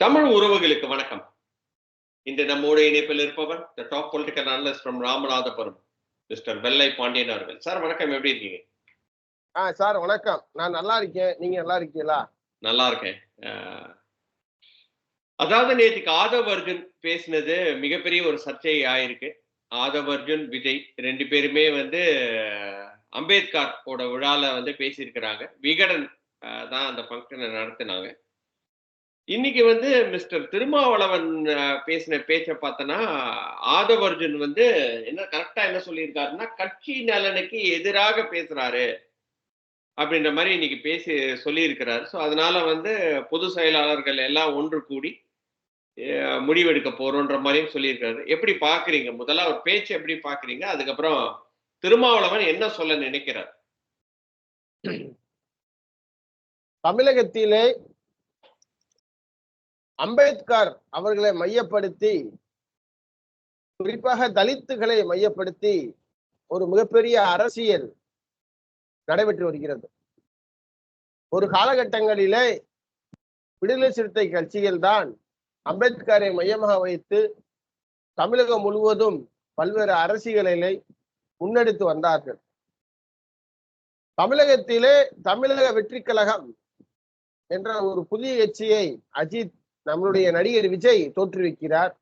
தமிழ் உறவுகளுக்கு வணக்கம். இன்று நம்மோடு இணைப்பில் இருப்பவர் the top political analyst from Ramanathapuram mister Vellai Pandian அவர்கள். சார் வணக்கம். எப்படி இருக்கீங்க? ஆ சார் வணக்கம். நான் நல்லா இருக்கேன். நீங்க நல்லா இருக்கீங்களா? நல்லா இருக்கேன். அதாவது நேற்றுக்கு ஆதவ் அர்ஜுன் பேசினது மிகப்பெரிய ஒரு சர்ச்சை ஆயிருக்கு. ஆதவ் அர்ஜுன் விஜய் ரெண்டு பேருமே வந்து அஹ், அம்பேத்கரோட விழால வந்து பேசியிருக்கிறாங்க. விகடன் தான் அந்த ஃபங்க்ஷனை நடத்தினாங்க. இன்னைக்கு வந்து மிஸ்டர் திருமாவளவன் பேசின பேச்சை பார்த்தனா ஆதவர்ஜுன் வந்து என்ன கரெக்டா என்ன சொல்லியிருக்காருன்னா கட்சி நலனுக்கு எதிராக பேசுறாரு. அப்படின்ற மாதிரி இன்னைக்கு பேசி சொல்லியிருக்கிறார். ஸோ அதனால வந்து பொது செயலாளர்கள் எல்லாம் ஒன்று கூடி முடிவெடுக்க போறோன்ற மாதிரியும் சொல்லியிருக்காரு எப்படி பாக்குறீங்க? முதல்ல அவர் பேச்சு எப்படி பாக்குறீங்க? அதுக்கப்புறம் திருமாவளவன் என்ன சொல்ல நினைக்கிறார்? தமிழகத்திலே அம்பேத்கர் அவர்களை மையப்படுத்தி குறிப்பாக தலித்துகளை மையப்படுத்தி ஒரு மிகப்பெரிய அரசியல் நடைபெற்று வருகிறது. ஒரு காலகட்டங்களிலே விடுதலை சிறுத்தை கட்சிகள் தான் அம்பேத்கரை மையமாக வைத்து தமிழகம் முழுவதும் பல்வேறு அரசியலை முன்னெடுத்து வந்தார்கள். தமிழகத்திலே தமிழக வெற்றி கழகம் என்ற ஒரு புதிய கட்சியை அஜித் நம்மளுடைய நடிகர் விஜய் தோற்றுவிக்கிறார்.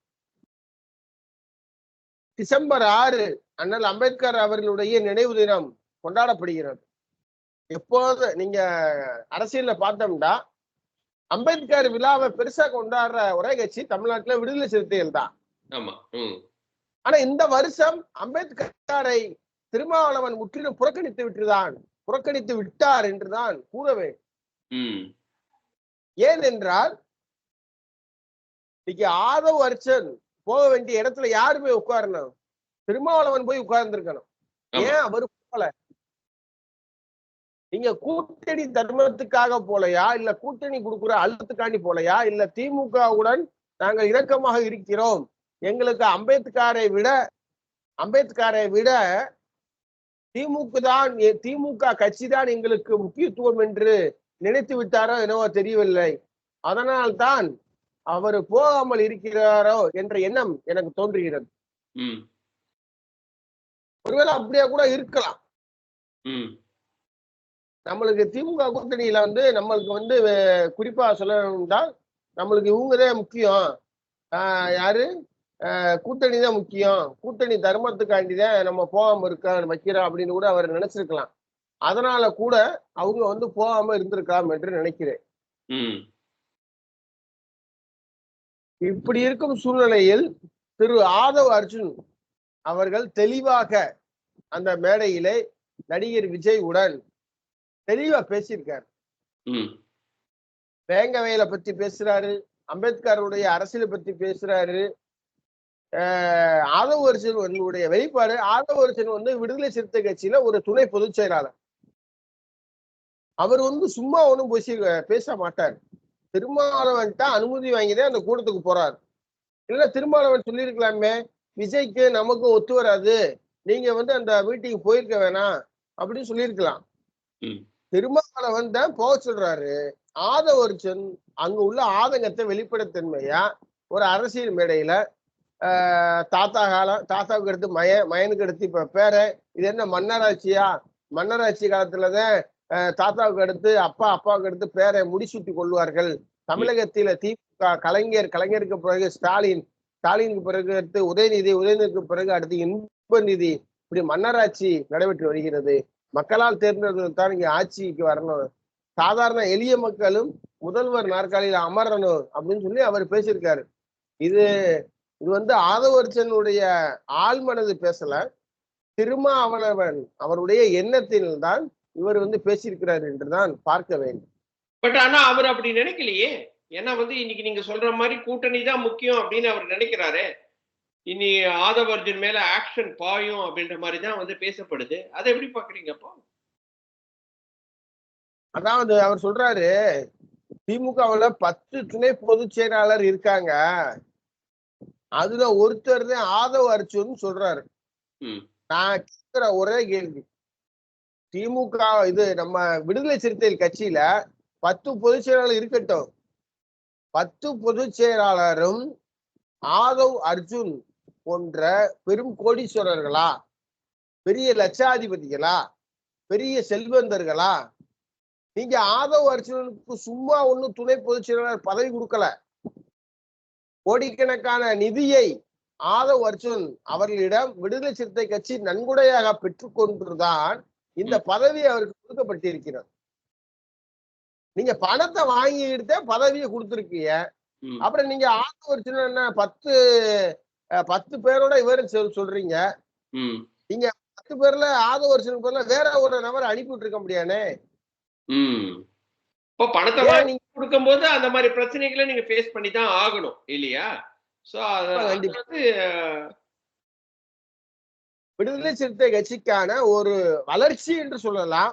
டிசம்பர் ஆறு அண்ணல் அம்பேத்கர் அவர்களுடைய நினைவு தினம் கொண்டாடப்படுகிறது. எப்போது நீங்க அரசியல்ல பார்த்தோம்னா அம்பேத்கர் விழாவை பெருசா கொண்டாடுற ஒரே கட்சி தமிழ்நாட்டுல விடுதலை சிறுத்தைகள் தான். ஆனா இந்த வருஷம் அம்பேத்கரை திருமாவளவன் முற்றிலும் புறக்கணித்து விட்டுதான் புறக்கணித்து விட்டார் என்றுதான் கூற வேண்டும். ஏனென்றால் இன்னைக்கு ஆதவ் அர்ச்சன் போக வேண்டிய இடத்துல யாரு போய் உட்காரணும்? திருமாவளவன் போய் உட்கார்ந்துருக்கணும். ஏன் அவர் போல நீங்க கூட்டணி தர்மத்துக்காக போலையா? இல்ல கூட்டணி கொடுக்குற அழுத்தத்துக்காண்டி போலையா? இல்ல திமுகவுடன் நாங்கள் இரக்கமாக இருக்கிறோம். எங்களுக்கு அம்பேத்கரை விட அம்பேத்கரை விட திமுக தான் திமுக கட்சி தான் எங்களுக்கு முக்கியத்துவம் என்று நினைத்து விட்டாரோ என்னவோ தெரியவில்லை. அதனால்தான் அவர் போகாமல் இருக்கிறாரோ என்ற எண்ணம் எனக்கு தோன்றுகிறது. ஒருவேளை அப்படியே கூட இருக்கலாம். நம்மளுக்கு திமுக கூட்டணியில வந்து நம்மளுக்கு வந்து குறிப்பா சொல்லணும்னால் நம்மளுக்கு இவங்கதான் முக்கியம். ஆஹ், யாரு? கூட்டணி தான் முக்கியம். கூட்டணி தர்மத்துக்காண்டி தான் நம்ம போகாம இருக்க வைக்கிறோம் அப்படின்னு கூட அவர் நினைச்சிருக்கலாம். அதனால கூட அவங்க வந்து போகாம இருந்திருக்கலாம் என்று நினைக்கிறேன். இப்படி இருக்கும் சூழ்நிலையில் திரு ஆதவ் அர்ஜுன் அவர்கள் தெளிவாக அந்த மேடையிலே நடிகர் விஜய் உடன் தெளிவா பேசியிருக்காரு. ம். வேங்க வயலை பத்தி பேசுறாரு அம்பேத்கருடைய அரசியலை பத்தி பேசுறாரு. ஆஹ் ஆதவ அர்ஜுனுடைய வெளிப்பாடு ஆதவ அர்ஜுன் வந்து விடுதலை சிறுத்தை கட்சியில ஒரு துணை பொதுச் செயலாளர். அவர் வந்து சும்மா ஒண்ணும் பேசி பேச மாட்டார். திருமாவளவன் தான் அனுமதி வாங்கிதான் அந்த கூட்டத்துக்கு போறாரு. இல்ல திருமாவளவன் சொல்லியிருக்கலாமே விஜய்க்கு நமக்கும் ஒத்து வராது. நீங்க வந்து அந்த மீட்டிங் போயிருக்க வேணாம் அப்படின்னு சொல்லியிருக்கலாம். திருமாவளவன் தான் போக சொல்றாரு. ஆதவர்ச்சன் அங்க உள்ள ஆதங்கத்தை வெளிப்படைத்தன்மையா ஒரு அரசியல் மேடையில ஆஹ் தாத்தா காலம் தாத்தாவுக்கு அடுத்து மய மயனுக்கு அடுத்து இப்ப பேர இது என்ன மன்னராட்சியா? மன்னராட்சி காலத்துலதான் தாத்தாவுக்கு அடுத்து அப்பா அப்பாவுக்கு அடுத்து பேரை முடிசூட்டி கொள்வார்கள். தமிழகத்தில திமுக கலைஞர் கலைஞருக்கு பிறகு ஸ்டாலின் ஸ்டாலினுக்கு பிறகு அடுத்து உதயநிதி உதயநிதிக்கு பிறகு அடுத்து இன்பநிதி. இப்படி மன்னராட்சி நடைபெற்று வருகிறது. மக்களால் தேர்ந்தெடுத்து தான் இங்க ஆட்சிக்கு வரணும். சாதாரண எளிய மக்களும் முதல்வர் நாற்காலியில அமரணும் அப்படின்னு சொல்லி அவர் பேசியிருக்காரு. இது இது வந்து ஆதவர்ச்சனுடைய ஆழ்மனது பேசல. திருமாவளவன் அவருடைய எண்ணத்தில் தான் இவர் வந்து பேசியிருக்கிறார் என்றுதான் பார்க்க வேண்டும். பட் ஆனா அவர் அப்படி நினைக்கலையே. ஏன்னா வந்து இன்னைக்கு நீங்க சொல்ற மாதிரி கூட்டணி தான் முக்கியம் அப்படின்னு அவர் நினைக்கிறாரு. இனி ஆதவ அர்ஜுன் மேல ஆக்ஷன் பாயும் அப்படின்ற மாதிரி தான் வந்து பேசப்படுது. அதை எப்படி பாக்குறீங்க அப்போ? அதாவது அவர் சொல்றாரு திமுகவுல பத்து துணை பொதுச் செயலாளர் இருக்காங்க. அதுல ஒருத்தர் தான் ஆதவ அர்ஜுன் சொல்றாரு. நான் கேட்கிற ஒரே கேள்வி. திமுக இது நம்ம விடுதலை சிறுத்தைகள் கட்சியில பத்து பொதுச் செயலாளர் இருக்கட்டும். பத்து பொதுச் செயலாளரும் ஆதவ் அர்ஜுன் போன்ற பெரும் கோடீஸ்வரர்களா? பெரிய லட்சாதிபதிகளா? பெரிய செல்வந்தர்களா? நீங்க ஆதவ் அர்ஜுனனுக்கு சும்மா ஒன்னும் துணை பொதுச் செயலாளர் பதவி கொடுக்கல. கோடிக்கணக்கான நிதியை ஆதவ் அர்ஜுன் அவர்களிடம் விடுதலை சிறுத்தை கட்சி நன்கொடையாக பெற்றுக்கொண்டுதான் இந்த பதவி அவருக்கு கொடுக்கப்பட்டிருக்கிறது. நீங்க பணத்தை வாங்கிக்கிட்டே பதவியை கொடுத்துருக்கீங்க. அப்புறம் நீங்க ஆதவ் அர்ஜுனன் என்ன பத்து பத்து பேரோட இவர் சொல்- சொல்றீங்க. ம், பத்து பேர்ல ஆதவ அர்ஜுனுக்கு பதிலா வேற ஒரு நபரை அனுப்பி விட்டுருக்க முடியானே. இப்போ பணத்தை வாங்கி நீங்க கொடுக்கும்போது அந்த மாதிரி பிரச்சனைகளை நீங்க ஃபேஸ் பண்ணி தான் ஆகணும் இல்லையா? சோ அது. வந்து விடுதலை சிறுத்தை கட்சிக்கான ஒரு வளர்ச்சி என்று சொல்லலாம்.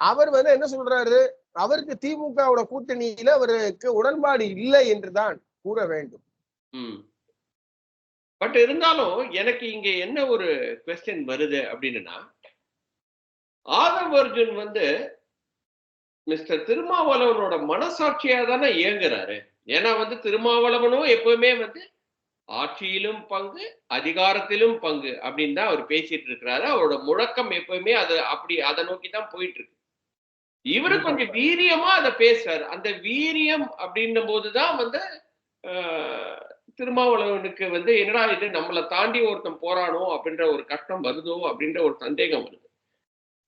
அவர் வந்து என்ன சொல்றாரு? அவருக்கு திமுகவோட கூட்டணியில அவருக்கு உடன்பாடு இல்லை என்றுதான் கூற வேண்டும். பட் இருந்தாலும் எனக்கு இங்க என்ன ஒரு கொஸ்டின் வருது அப்படின்னா ஆதவ் அர்ஜுன் வந்து மிஸ்டர் திருமாவளவனோட மனசாட்சியா தானே இயங்குறாரு. ஏன்னா வந்து திருமாவளவனும் எப்பவுமே வந்து ஆட்சியிலும் பங்கு அதிகாரத்திலும் பங்கு அப்படின்னு தான் அவர் பேசிட்டு இருக்கிறாரு. அவரோட முழக்கம் எப்பவுமே அது அப்படி அதை நோக்கி தான் போயிட்டு இருக்கு. இவரு கொஞ்சம் வீரியமா அதை பேசுறாரு. அந்த வீரியம் அப்படின்னும் போதுதான் வந்து திருமாவளவனுக்கு வந்து என்னடா இது? நம்மளை தாண்டி ஒருத்தன் போறானோ அப்படின்ற ஒரு கஷ்டம் வருதோ அப்படின்ற ஒரு சந்தேகம் வருது.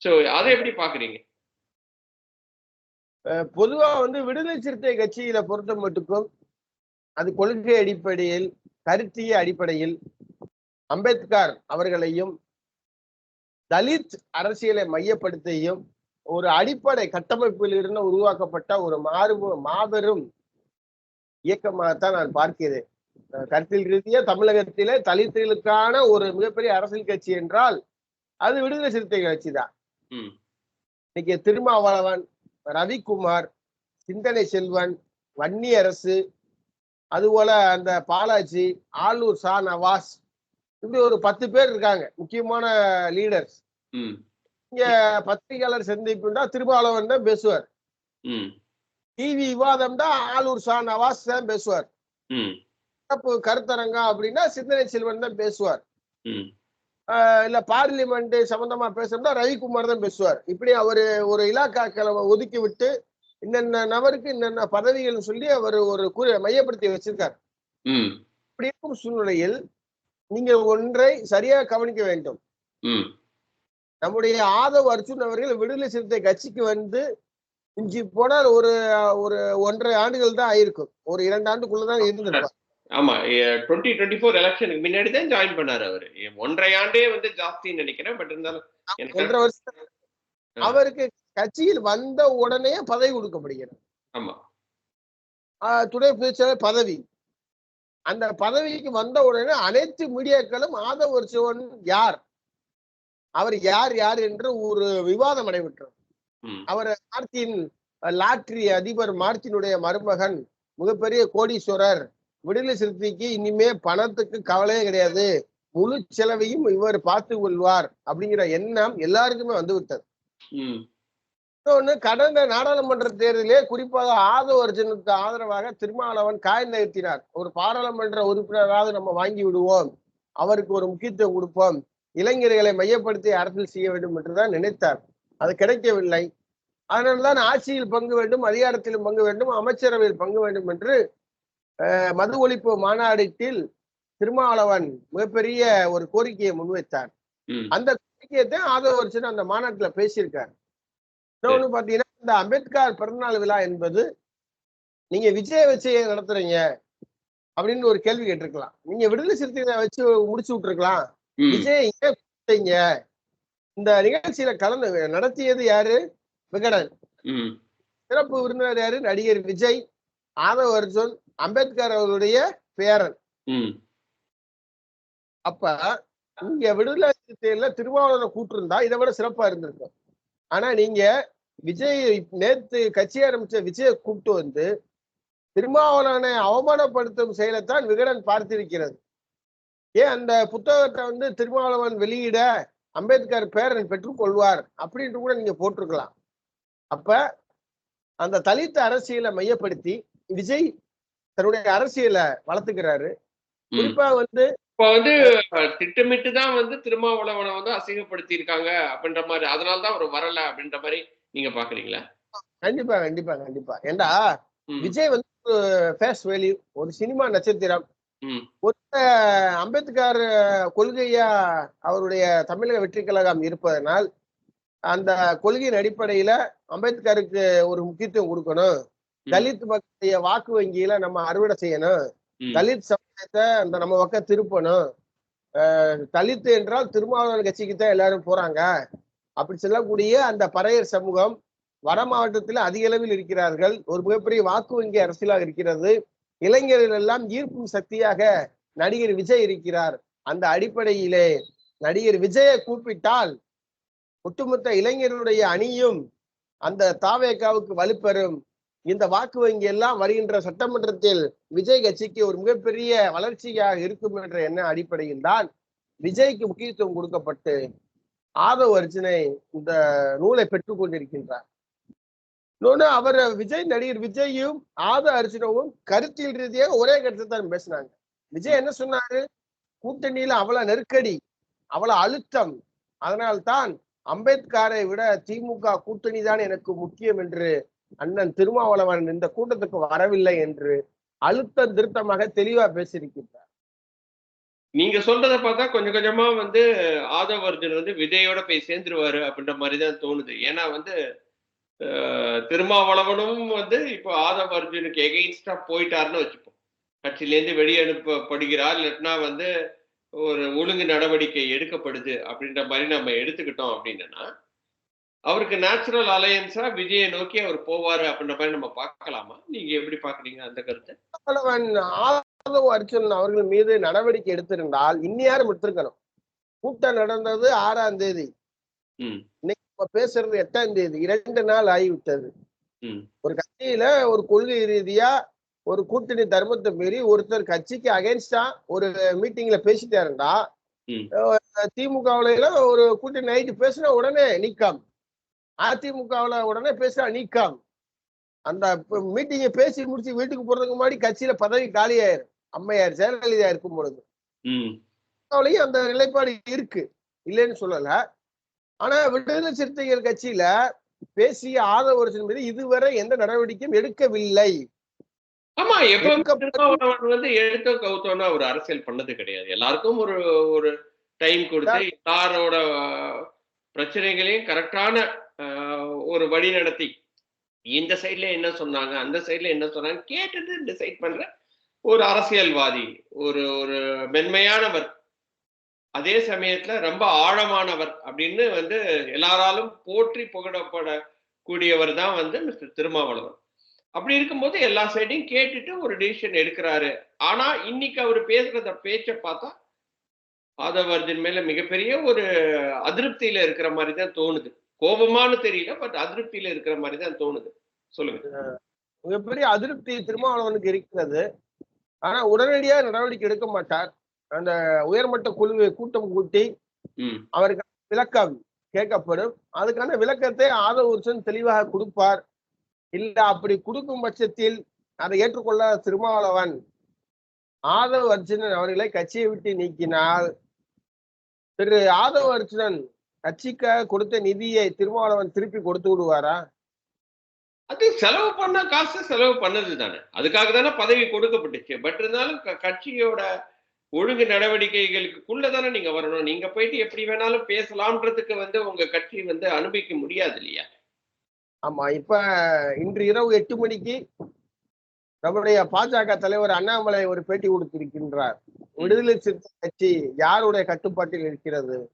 சோ அதை எப்படி பாக்குறீங்க பொதுவா வந்து விடுதலை சிறுத்தை கட்சியில பொறுத்த மட்டுக்கும் அது கொள்கை அடிப்படையில் கருத்திய அடிப்படையில் அம்பேத்கர் அவர்களையும் தலித் அரசியலை மையப்படுத்தியும் ஒரு அடிப்படை கட்டமைப்பில் இருந்து உருவாக்கப்பட்ட ஒரு மாறு மாபெரும் இயக்கமாகத்தான் நான் பார்க்கிறேன் கருத்தில் ரீதியா தமிழகத்திலே தலித்துகளுக்கான ஒரு மிகப்பெரிய அரசியல் கட்சி என்றால் அது விடுதலை சிறுத்தை கட்சி தான். இன்னைக்கு திருமாவளவன் ரவிக்குமார் சிந்தனை செல்வன் வன்னி அரசு அதுபோல அந்த பாலாஜி ஆலூர் சா நவாஸ் இப்படி ஒரு பத்து பேர் இருக்காங்க முக்கியமான லீடர்ஸ் இங்க பத்திரிகையாளர் சந்திப்புண்டா திருமாவளவன் தான் பேசுவார் டிவி விவாதம் தான் ஆலூர் சா நவாஸ் தான் பேசுவார் சிறப்பு கருத்தரங்கம் அப்படின்னா சிந்தனை செல்வன் தான் பேசுவார். இல்ல பார்லிமெண்ட் சம்பந்தமா பேசணும்னா ரவிக்குமார் தான் பேசுவார். இப்படி அவரு ஒரு இலாக்காக்களை ஒதுக்கி விட்டு இன்னென்ன நபருக்கு இன்னென்ன பதவிகள்னு சொல்லி அவர் ஒரு குறி மையப்படுத்தி வச்சிருக்கார். இப்படி இருக்கும் சூழ்நிலையில் நீங்க ஒன்றை சரியா கவனிக்க வேண்டும். நம்முடைய ஆதவ் அர்ஜுன் அவர்கள் விடுதலை சிறுத்தை கட்சிக்கு வந்து இஞ்சி போனால் ஒரு ஒரு ஒன்றரை ஆண்டுகள் தான் ஆயிருக்கும். ஒரு இரண்டு ஆண்டுக்குள்ளதான் இருந்திருப்பார். ஆமா டுவெண்ட்டி டுவெண்ட்டி ஃபோர் எலெக்ஷனுக்கு முன்னாடி தான் ஜாயின் பண்ணாரு அவரு. ஒன்றரை ஆண்டே வந்து ஜாஸ்தின்னு நினைக்கிறேன் பட் இருந்தாலும் ஒன்றரை வருஷம் அவருக்கு கட்சியில் வந்த உடனே பதவி கொடுக்கப்படுகிறது. துணை பதவி. அந்த பதவிக்கு வந்த உடனே அனைத்து மீடியாக்களும் ஆதவ் அர்ஜுன் யார்? அவர் யார் யார் என்று ஒரு விவாதம் நடைபெற்றது. ம். அவர் மார்த்தின் லாட்ரி அதிபர் மார்த்தினுடைய மருமகன் மிகப்பெரிய கோடீஸ்வரர் விடுதலை சிறுத்தைக்கு இனிமே பணத்துக்கு கவலையே கிடையாது. முழு செலவையும் இவர் பார்த்து கொள்வார் அப்படிங்கிற எண்ணம் எல்லாருக்குமே வந்து விட்டது ம். இன்னொன்னு கடந்த நாடாளுமன்ற தேர்தலிலே குறிப்பாக ஆதவ அர்ஜுனுக்கு ஆதரவாக திருமாவளவன் காய் நகர்த்தினார். ஒரு பாராளுமன்ற உறுப்பினராவது நம்ம வாங்கி விடுவோம். அவருக்கு ஒரு முக்கியத்துவம் கொடுப்போம். இளைஞர்களை மையப்படுத்தி அரசியல் செய்ய வேண்டும் என்றுதான் நினைத்தார். அது கிடைக்கவில்லை. அதனால்தான் ஆட்சியில் பங்கு வேண்டும் அதிகாரத்திலும் பங்கு வேண்டும் அமைச்சரவையில் பங்கு வேண்டும் என்று மது ஒழிப்பு மாநாட்டில் திருமாவளவன் மிகப்பெரிய ஒரு கோரிக்கையை முன்வைத்தார். அந்த கோரிக்கையை ஆதவ அர்ஜுன் அந்த மாநாட்டுல பேசியிருக்காரு. இன்னொன்னு பாத்தீங்கன்னா இந்த அம்பேத்கர் பிறந்தநாள் விழா என்பது நீங்க விஜய வச்சு நடத்துறீங்க அப்படின்னு ஒரு கேள்வி கேட்டிருக்கலாம். நீங்க விடுதலை சிறுத்தைகளை வச்சு முடிச்சு விட்டுருக்கலாம். விஜய் கூப்பிட்டீங்க? இந்த நிகழ்ச்சியில கலந்து நடத்தியது யாரு? விகடன். சிறப்பு விருந்தினர் யாரு? நடிகர் விஜய் ஆதவ அர்ஜுன் அம்பேத்கர் அவருடைய பேரன். அப்ப இங்க விடுதலை சிறுத்தைகள்ல திருமாவளவனை கூட்டிருந்தா இதை விட சிறப்பா இருந்திருக்கும். ஆனா நீங்க விஜய் நேத்து கட்சி ஆரம்பிச்ச விஜய கூப்பிட்டு வந்து திருமாவளவனை அவமானப்படுத்தும் செயலைத்தான் விகடன் பார்த்திருக்கிறது. ஏன் அந்த புத்தகத்தை வந்து திருமாவளவன் வெளியிட அம்பேத்கர் பேரன் பெற்றுக்கொள்வார் அப்படின்ட்டு கூட நீங்க போட்டிருக்கலாம். அப்ப அந்த தலித் அரசியலை மையப்படுத்தி விஜய் தன்னுடைய அரசியலை வளர்த்துக்கிறாரு. குறிப்பா வந்து இப்ப வந்து திட்டமிட்டு தான் வந்து திருமாவளவனை வந்து அசிங்கப்படுத்தி இருக்காங்க அப்படின்ற மாதிரி அதனால தான் அவர் வரல அப்படின்ற மாதிரி நீங்க பாக்குறீங்களா கண்டிப்பா கண்டிப்பா கண்டிப்பா ஏண்டா. விஜய் வந்து ஃபேஸ் வேல்யூ ஒரு சினிமா நட்சத்திரம். ஒரு அம்பேத்கர் கொள்கையா அவருடைய தமிழக வெற்றி கழகம் இருப்பதனால் அந்த கொள்கையின் அடிப்படையில அம்பேத்கருக்கு ஒரு முக்கியத்துவம் கொடுக்கணும். தலித் மக்களுடைய வாக்கு வங்கியில நம்ம அறுவடை செய்யணும். தலித் சமுதாயத்தை அந்த நம்ம பக்கம் திருப்பணும் தலித் என்றால் திருமாவளவன் கட்சிக்கு தான் எல்லாரும் போறாங்க அப்படி சொல்லக்கூடிய அந்த பறையர் சமூகம் வட மாவட்டத்தில் அதிக அளவில் இருக்கிறார்கள். ஒரு மிகப்பெரிய வாக்கு வங்கி அரசியலாக இருக்கிறது. இளைஞர்கள் எல்லாம் ஈர்க்கும் சக்தியாக நடிகர் விஜய் இருக்கிறார். அந்த அடிப்படையிலே நடிகர் விஜயை கூப்பிட்டால் ஒட்டுமொத்த இளைஞர்களுடைய அணியும் அந்த தாவேக்காவுக்கு வலுப்பெறும். இந்த வாக்கு வங்கி எல்லாம் வருகின்ற சட்டமன்றத்தில் விஜய் கட்சிக்கு ஒரு மிகப்பெரிய வளர்ச்சியாக இருக்கும் என்ற எண்ண அடிப்படையில் தான் விஜய்க்கு முக்கியத்துவம் கொடுக்கப்பட்டு ஆதவ் அர்ஜுனை இந்த நூலை பெற்றுக் கொண்டிருக்கின்றார். இன்னொன்னு அவர் விஜய் நடிகர் விஜயும் ஆத அர்ஜுனவும் கருத்தியல் ரீதியாக ஒரே கருத்தை தான் பேசினாங்க. விஜய் என்ன சொன்னாரு? கூட்டணியில அவ்வளவு நெருக்கடி அவ்வளவு அழுத்தம் அதனால்தான் அம்பேத்கரை விட திமுக கூட்டணி தான் எனக்கு முக்கியம் என்று அண்ணன் திருமாவளவன் இந்த கூட்டத்துக்கு வரவில்லை என்று அழுத்தம் திருத்தமாக தெளிவா பேசியிருக்கின்றார். நீங்க சொல்றத பார்த்தா கொஞ்சம் கொஞ்சமா வந்து ஆதவ் அர்ஜுன் வந்து விஜயோட போய் சேர்ந்துருவாரு அப்படின்ற மாதிரி தான் தோணுது. ஏன்னா வந்து திருமாவளவனும் வந்து இப்போ ஆதவ் அர்ஜுனுக்கு எகெயின்ஸ்டா போயிட்டாருன்னு வச்சுப்போம். கட்சியிலேருந்து வெளியனுப்பப்படுகிறார் இல்லாட்டினா வந்து ஒரு ஒழுங்கு நடவடிக்கை எடுக்கப்படுது அப்படின்ற மாதிரி நம்ம எடுத்துக்கிட்டோம் அப்படின்னா அவருக்கு நேச்சுரல் அலையன்ஸா விஜயை நோக்கி அவர் போவாரு அப்படின்ற மாதிரி நம்ம பார்க்கலாமா? நீங்க எப்படி பாக்குறீங்க அந்த கருத்தை? ஆதவ் அர்ஜுன் அவர்கள் மீது நடவடிக்கை எடுத்திருந்தால் இன்னியாரும் எடுத்திருக்கணும். கூட்டம் நடந்தது ஆறாம் தேதி. இன்னைக்கு நம்ம பேசுறது எட்டாம் தேதி. இரண்டு நாள் ஆகிவிட்டது. ஒரு கட்சியில ஒரு கொள்கை ரீதியா ஒரு கூட்டணி தர்மத்தை மீறி ஒருத்தர் கட்சிக்கு அகைன்ஸ்டா ஒரு மீட்டிங்ல பேசிட்டாருண்டா. திமுகவுல ஒரு கூட்டணி நைட்டு பேசினா உடனே நீக்கம். அதிமுகவுல உடனே பேசினா நீக்கம். அந்த மீட்டிங்கை பேசி முடிச்சு வீட்டுக்கு போறதுக்கு முன்னாடி கட்சியில பதவி காலியாயிரும். அம்மையார் ஜெயலலிதா இருக்கும் பொழுது. அவளையும் அந்த நிலைப்பாடு இருக்கு. இல்லைன்னு சொல்லல. ஆனா விடுதலை சிறுத்தைகள் கட்சியில பேசிய ஆதரவு அரசின் மீது இதுவரை எந்த நடவடிக்கையும் எடுக்கவில்லை. ஆமா எப்பவுமே வந்து எடுத்தோ கவுத்தோன்னு அவர் அரசியல் பண்ணது கிடையாது. எல்லாருக்கும் ஒரு ஒரு டைம் கொடுத்து எல்லாரோட பிரச்சனைகளையும் கரெக்டான ஒரு வழி நடத்தி. இந்த சைட்ல என்ன சொன்னாங்க? அந்த சைட்ல என்ன சொன்னாங்க? கேட்டுட்டு டிசைட் பண்ற ஒரு அரசியல்வாதி ஒரு ஒரு மென்மையானவர். அதே சமயத்துல ரொம்ப ஆழமானவர் அப்படின்னு வந்து எல்லாராலும் போற்றி புகழப்படக்கூடியவர் தான் வந்து மிஸ்டர் திருமாவளவன். அப்படி இருக்கும்போது எல்லா சைடையும் கேட்டுட்டு ஒரு டிசிஷன் எடுக்கிறாரு. ஆனா இன்னைக்கு அவர் பேசுறத பேச்சை பார்த்தா ஆதவர்ஜன் மேல மிகப்பெரிய ஒரு அதிருப்தியில இருக்கிற மாதிரி தான் தோணுது. கோபமானு தெரியல பட் அதிருப்தியில இருக்கிற மாதிரி தான் தோணுது. சொல்லுங்க. மிகப்பெரிய அதிருப்தி திருமாவளவனுக்கு இருக்கிறது. ஆனா உடனடியாக நடவடிக்கை எடுக்க மாட்டார். அந்த உயர்மட்ட குழுவை கூட்டம் கூட்டி அவருக்கு விளக்கம் கேட்கப்படும். அதுக்கான விளக்கத்தை ஆதவ உருசன் தெளிவாக கொடுப்பார். இல்ல அப்படி கொடுக்கும் பட்சத்தில் அதை ஏற்றுக்கொள்ள திருமாவளவன் ஆதவ அர்ஜுனன் அவர்களை கட்சியை விட்டு நீக்கினால் திரு ஆதவ அர்ஜுனன் கட்சிக்காக கொடுத்த நிதியை திருமாவளவன் திருப்பி கொடுத்து விடுவாரா? அது செலவு பண்ண காசு செலவு பண்ணது தானே. அதுக்காக தானே பதவி கொடுக்கப்பட்டுச்சு. பட் இருந்தாலும் கட்சியோட ஒழுங்கு நடவடிக்கைகளுக்குள்ள தானே நீங்க வரணும். நீங்க போயிட்டு எப்படி வேணாலும் பேசலாம்ன்றதுக்கு வந்து உங்க கட்சி வந்து அனுபவிக்க முடியாது இல்லையா? ஆமா இப்ப இன்று இரவு எட்டு மணிக்கு நம்முடைய பாஜக தலைவர் அண்ணாமலை ஒரு பேட்டி கொடுத்திருக்கின்றார். விடுதலை சிறுத்தை கட்சி யாருடைய கட்டுப்பாட்டில் இருக்கிறது?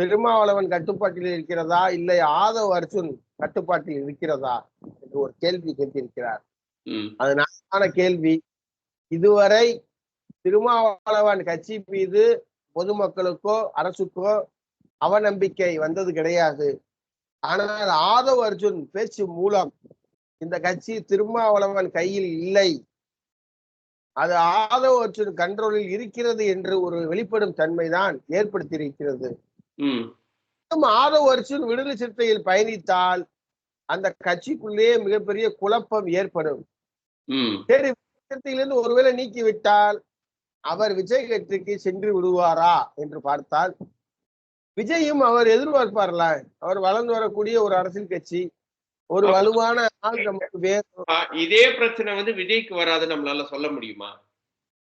திருமாவளவன் கட்டுப்பாட்டில் இருக்கிறதா? இல்லை ஆதவ் அர்ஜுன் கட்டுப்பாட்டில் இருக்கிறதா? என்று ஒரு கேள்வி கேட்டிருக்கிறார். ம். ஆன கேள்வி. இதுவரை திருமாவளவன் கட்சி மீது பொதுமக்களுக்கோ அரசுக்கோ அவநம்பிக்கை வந்தது கிடையாது. ஆனால் ஆதவ் அர்ஜுன் பேச்சு மூலம் இந்த கட்சி திருமாவளவன் கையில் இல்லை. அது ஆதவ் அர்ஜுன் கண்ட்ரோலில் இருக்கிறது என்று ஒரு வெளிப்படும் தன்மைதான் ஏற்படுத்தியிருக்கிறது. ஆதவ் அர்ஜுன் விடுதலை சிறுத்தையில் பயணித்தால் அந்த கட்சிக்குள்ளேயே மிகப்பெரிய குழப்பம் ஏற்படும். சரி சிறுத்தையிலிருந்து ஒருவேளை நீக்கி விட்டால் அவர் விஜய் கட்சிக்கு சென்று விடுவாரா என்று பார்த்தால் விஜயும் அவர் எதிர்பார்ப்பார்ல. அவர் வளர்ந்து வரக்கூடிய ஒரு அரசியல் கட்சி ஒரு வலுவான ஆள் நமக்கு வேணும். ஆ, இதே பிரச்சனை வந்து விஜய்க்கு வராது நம்மளால சொல்ல முடியுமா?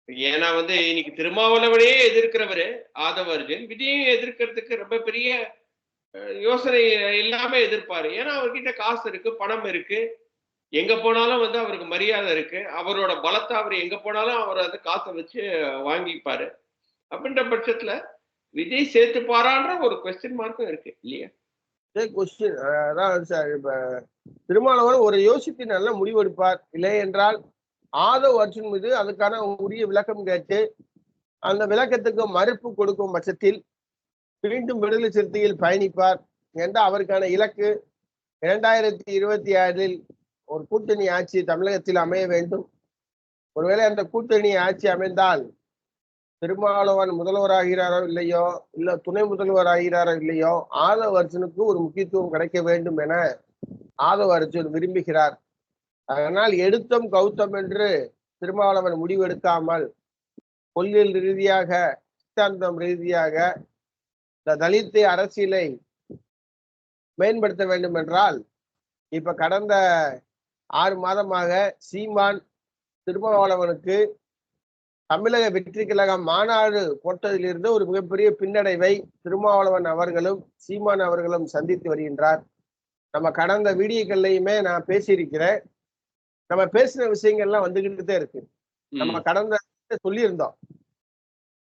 ஏன்னா வந்து இன்னைக்கு திருமாவளவனே எதிர்க்கிறவரு ஆதவர்ஜன் விஜயும் எதிர்க்கிறதுக்கு ரொம்ப பெரிய யோசனை இல்லாம எதிர்ப்பாரு. ஏன்னா அவர்கிட்ட காசு இருக்கு பணம் இருக்கு. எங்க போனாலும் வந்து அவருக்கு மரியாதை இருக்கு. அவரோட பலத்தை அவர் எங்க போனாலும் அவர் வந்து காசை வச்சு வாங்கிப்பாரு. அப்படின்ற பட்சத்துல விஜய் சேர்த்துப்பாரான்ற ஒரு கொஸ்டின் மார்க்கும் இருக்கு இல்லையா? கொஸ்டின் அதான் சார் இப்ப திருமாவளவன் ஒரு யோசித்து நல்ல முடிவெடுப்பார் இல்லை என்றால் ஆதவ் அர்ஜுன் மீது அதுக்கான உரிய விளக்கம் கேட்டு அந்த விளக்கத்துக்கு மறுப்பு கொடுக்கும் பட்சத்தில் மீண்டும் விடுதலை சிறுத்தையில் பயணிப்பார் என்ற அவருக்கான இலக்கு இரண்டாயிரத்தி இருபத்தி ஆறில் ஒரு கூட்டணி ஆட்சி தமிழகத்தில் அமைய வேண்டும். ஒருவேளை அந்த கூட்டணி ஆட்சி அமைந்தால் திருமாவளவன் முதல்வராகிறாரோ இல்லையோ இல்ல துணை முதல்வர் ஆகிறாரோ இல்லையோ ஆதவ அர்ஜுனுக்கு ஒரு முக்கியத்துவம் கிடைக்க வேண்டும் என ஆதவ அர்ஜுன் விரும்புகிறார். அதனால் எடுத்தம் கௌத்தம் என்று திருமாவளவன் முடிவெடுக்காமல் கொள்கையில் ரீதியாக சித்தாந்தம் ரீதியாக இந்த தலித்து அரசியலை மேம்படுத்த வேண்டும் என்றால் இப்ப கடந்த ஆறு மாதமாக சீமான் திருமாவளவனுக்கு தமிழக வெற்றி கழகம் மாநாடு போட்டதிலிருந்து ஒரு மிகப்பெரிய பின்னடைவை திருமாவளவன் அவர்களும் சீமான் அவர்களும் சந்தித்து வருகின்றார். நம்ம கடந்த வீடியோக்கள்லையுமே நான் பேசியிருக்கிறேன். நம்ம பேசின விஷயங்கள்லாம் வந்துகிட்டு இருக்கு. நம்ம கடந்த சொல்லியிருந்தோம்.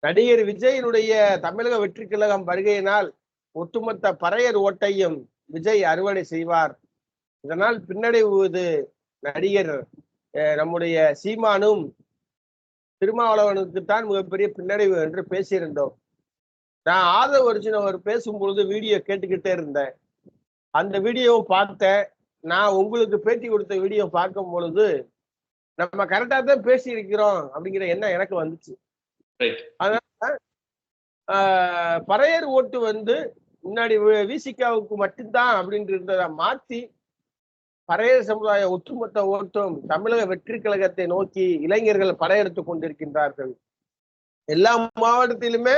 நடிகர் விஜயினுடைய தமிழக வெற்றி கழகம் வருகையினால் ஒட்டுமொத்த பறையர் ஓட்டையும் விஜய் அறுவடை செய்வார். இதனால் பின்னடைவுவது நடிகர் நம்முடைய சீமானும் திருமாவளவனுக்குத்தான் மிகப்பெரிய பின்னடைவு என்று பேசியிருந்தோம். நான் ஆதவ அர்ஜுன் அவர் பேசும்பொழுது வீடியோ கேட்டுக்கிட்டே இருந்தேன். அந்த வீடியோவும் பார்த்தேன். நான் உங்களுக்கு பேட்டி கொடுத்த வீடியோ பார்க்கும் பொழுது நம்ம கரெக்டா தான் பேசி இருக்கிறோம் அப்படிங்கிற எண்ணம் எனக்கு வந்துச்சு. அதனால பறையர் ஓட்டு வந்து முன்னாடி விசிகாவுக்கு மட்டும்தான் அப்படின்ட்டு இருந்ததை மாத்தி பறையர் சமுதாய ஒட்டுமொத்த ஓட்டும் தமிழக வெற்றி கழகத்தை நோக்கி இளைஞர்கள் படையெடுத்து கொண்டிருக்கின்றார்கள். எல்லா மாவட்டத்திலுமே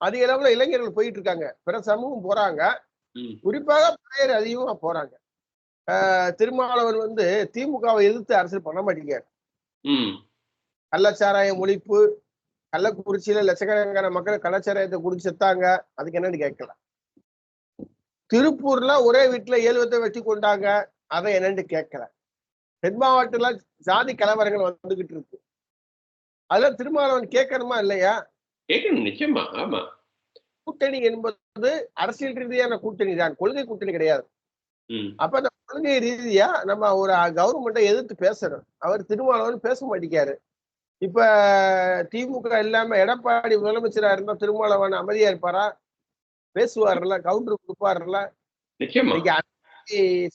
அதிக அளவுல இளைஞர்கள் போயிட்டு இருக்காங்க. பிற சமூகம் போறாங்க. குறிப்பாக பறையர் அதிகமா போறாங்க. திருமாவளவன் வந்து திமுகவை எதிர்த்து அரசியல் பண்ண மாட்டேங்கிறார் கள்ளச்சாராயம் ஒழிப்பு கள்ளக்குறிச்சியில லட்சக்கணக்கான மக்கள் கள்ளச்சாராயத்தை குடிச்சு செத்தாங்க. அதுக்கு என்னன்னு கேட்கல. திருப்பூர்ல ஒரே வீட்டுல ஏழு பேர்த்த வெட்டி கொண்டாங்க. அதை என்னன்னு கேட்கல. தென் மாவட்டத்துல ஜாதி கலவரங்கள் வந்துகிட்டு இருக்கு. அதெல்லாம் திருமாவளவன் கேட்கணுமா இல்லையா? கேட்கணும் நிச்சயமா. ஆமா. கூட்டணி என்பது அரசியல் ரீதியான கூட்டணி தான் கொள்கை கூட்டணி கிடையாது. அப்ப அந்த கொள்கை ரீதியா நம்ம ஒரு கவர்மெண்ட்டை எதிர்த்து பேசணும். அவர் திருமாவளவன் பேச மாட்டேங்காரு இப்ப திமுக இல்லாம எடப்பாடி முதலமைச்சரா இருந்தா திருமாவளவன் அமைதியா இருப்பாரா? பேசுவார்ல கவுண்டர் கொடுப்பார்ல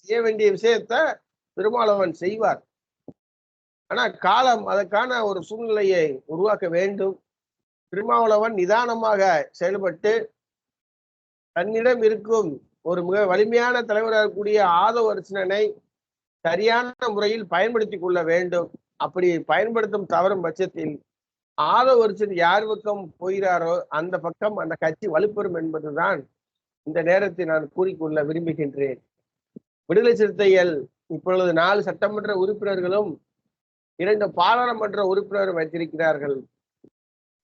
செய்ய வேண்டிய விஷயத்த திருமாவளவன் செய்வார். ஆனா காலம் அதற்கான ஒரு சூழ்நிலையை உருவாக்க வேண்டும். திருமாவளவன் நிதானமாக செயல்பட்டு தன்னிடம் இருக்கும் ஒரு மிக வலிமையான தலைவராக இருக்கக்கூடிய ஆதவ அர்ச்சனனை சரியான முறையில் பயன்படுத்தி கொள்ள வேண்டும். அப்படி பயன்படுத்தும் தவறும் பட்சத்தில் ஆதவ அர்ச்சன் யார் பக்கம் போகிறாரோ அந்த பக்கம் அந்த கட்சி வலுப்பெறும் என்பதுதான் இந்த நேரத்தை நான் கூறிக்கொள்ள விரும்புகின்றேன். விடுதலை சிறுத்தைகள் இப்பொழுது நாலு சட்டமன்ற உறுப்பினர்களும் இரண்டு பாராளுமன்ற உறுப்பினரும் வைத்திருக்கிறார்கள்.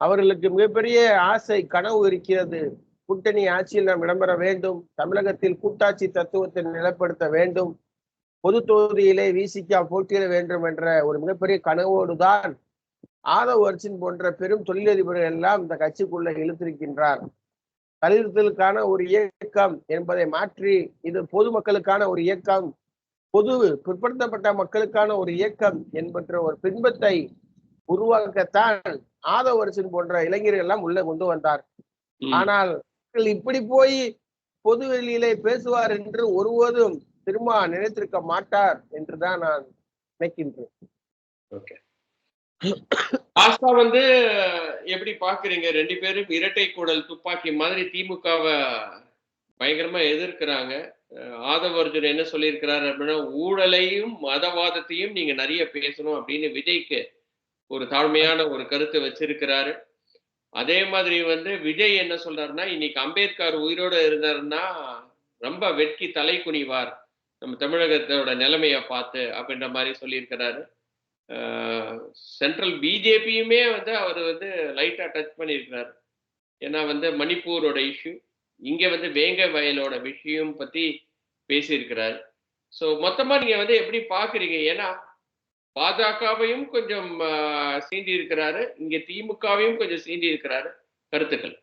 அவர்களுக்கு மிகப்பெரிய ஆசை கனவு இருக்கிறது. கூட்டணி ஆட்சியில் நாம் இடம்பெற வேண்டும். தமிழகத்தில் கூட்டாட்சி தத்துவத்தை நிலைப்படுத்த வேண்டும். பொது தொகுதியிலே விசிகா போட்டியிட வேண்டும் என்ற ஒரு மிகப்பெரிய கனவோடு தான் ஆதவ் அர்ச்சின் போன்ற பெரும் தொழிலதிபர்கள் எல்லாம் இந்த கட்சிக்குள்ள இழுத்திருக்கின்றார். தலித்துகளுக்கான ஒரு இயக்கம் என்பதை மாற்றி இது பொதுமக்களுக்கான ஒரு இயக்கம் பொது பிற்படுத்தப்பட்ட மக்களுக்கான ஒரு இயக்கம் என்பன்ற ஒரு பின்பத்தை உருவாக்கத்தான் ஆதவ போன்ற இளைஞர்கள் எல்லாம் உள்ள கொண்டு வந்தார். ஆனால் இவர்கள் இப்படி போய் பொது வெளியிலே பேசுவார் என்று ஒருவரும் திரும்ப நினைத்திருக்க மாட்டார் என்றுதான் நான் நினைக்கின்றேன். ஓகே வந்து எப்படி பாக்குறீங்க ரெண்டு பேரும் இரட்டை கூடல் துப்பாக்கி மாதிரி திமுகவை பயங்கரமா எதிர்க்கிறாங்க. ஆதவ அர்ஜுன் என்ன சொல்லியிருக்கிறாரு அப்படின்னா ஊழலையும் மதவாதத்தையும் நீங்க நிறைய பேசணும் அப்படின்னு விஜய்க்கு ஒரு தாழ்மையான ஒரு கருத்தை வச்சிருக்கிறாரு. அதே மாதிரி வந்து விஜய் என்ன சொல்றாருன்னா இன்னைக்கு அம்பேத்கர் உயிரோட இருந்தாருன்னா ரொம்ப வெட்கி தலை குனிவார். நம்ம தமிழகத்தோட நிலைமையை பார்த்து அப்படின்ற மாதிரி சொல்லியிருக்கிறாரு. சென்ட்ரல் பிஜேபியுமே வந்து அவர் வந்து லைட்டாக டச் பண்ணியிருக்கிறாரு. ஏன்னா வந்து மணிப்பூரோட இஷ்யூ இங்கே வந்து வேங்க வயலோட விஷயம் பற்றி பேசியிருக்கிறார். ஸோ மொத்தமாக நீங்கள் வந்து எப்படி பார்க்குறீங்க? ஏன்னா பாஜகவையும் கொஞ்சம் சீண்டி இருக்கிறாரு. இங்க திமுகவையும் கொஞ்சம் சீண்டி இருக்கிறாரு. கருத்துக்கள்.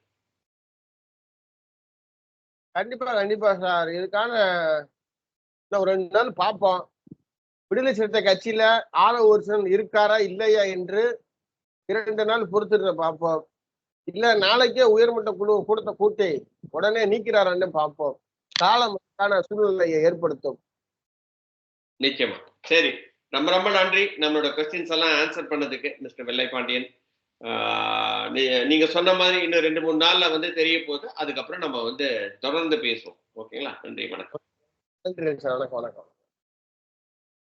கண்டிப்பா கண்டிப்பா சார். இதுக்கான ஒரு ரெண்டு நாள் பார்ப்போம். விடுதலை சிறுத்தை கட்சியில ஆள ஒருசன் இருக்காரா இல்லையா என்று இரண்டு நாள் பொறுத்திருந்த பார்ப்போம். இல்ல நாளைக்கே உயர்மட்ட குழு கூட்டத்தை கூட்டி உடனே நீக்கிறாரான்னு பார்ப்போம். காலம் சூழ்நிலையை ஏற்படுத்தும். நிச்சயமா. சரி. ரொம்ப ரொம்ப நன்றி. நம்மளோட கொஸ்டின்ஸ் எல்லாம் ஆன்சர் பண்ணதுக்கு மிஸ்டர் வெள்ளை பாண்டியன் நீ- நீங்க சொன்ன மாதிரி இன்னும் ரெண்டு மூணு நாள்ல வந்து தெரிய போகுது. அதுக்கப்புறம் நம்ம வந்து தொடர்ந்து பேசுவோம். ஓகேங்களா? நன்றி வணக்கம். நன்றி சார். வணக்கம் வணக்கம்.